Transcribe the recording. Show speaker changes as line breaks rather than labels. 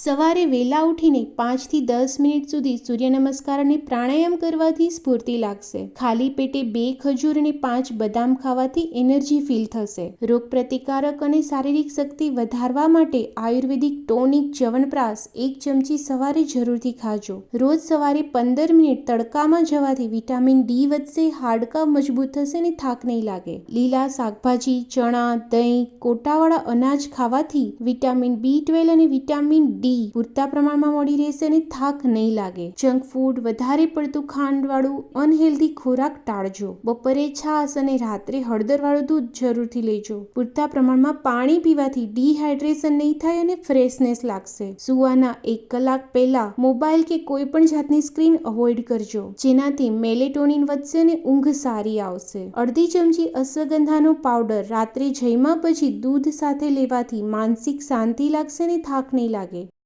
સવારે વહેલા ઉઠીને પાંચથી દસ મિનિટ સુધી સૂર્ય નમસ્કાર અને પ્રાણાયામ કરવાથી સ્ફૂર્તિ લાગશે. ખાલી પેટે બે ખજૂર અને પાંચ બદામ ખાવાથી એનર્જી ફીલ થશે. રોગ પ્રતિકારક અને શારીરિક શક્તિ વધારવા માટે આયુર્વેદિક ટોનિક ચ્યવનપ્રાશ એક ચમચી સવારે જરૂરથી ખાજો. રોજ સવારે પંદર મિનિટ તડકામાં જવાથી વિટામિન ડી વધશે, હાડકા મજબૂત થશે અને થાક નહીં લાગે. લીલા શાકભાજી, ચણા, દહીં, કોટાવાળા અનાજ ખાવાથી વિટામિન બી ટ્વેલ્વ અને વિટામિન ડી પૂરતા પ્રમાણમાં મળી રહેશે અને થાક નહીં લાગે. જંક ફૂડ વધારે પડતું ખાંડવાળું અનહેલ્ધી ખોરાક ટાળજો. બપોરે છાશ અને રાત્રે હળદરવાળું દૂધ જરૂરથી લેજો. પૂરતા પ્રમાણમાં પાણી પીવાથી ડિહાઇડ્રેશન નહીં થાય અને ફ્રેશનેસ લાગશે. સુવાના એક કલાક પહેલા મોબાઈલ કે કોઈ પણ જાતની સ્ક્રીન અવોઇડ કરજો, જેનાથી મેલેટોનિન વધશે અને ઊંઘ સારી આવશે. અડધી ચમચી અશ્વગંધાનો પાવડર રાત્રે જમ્યા પછી દૂધ સાથે લેવાથી માનસિક શાંતિ લાગશે અને થાક નહીં લાગે.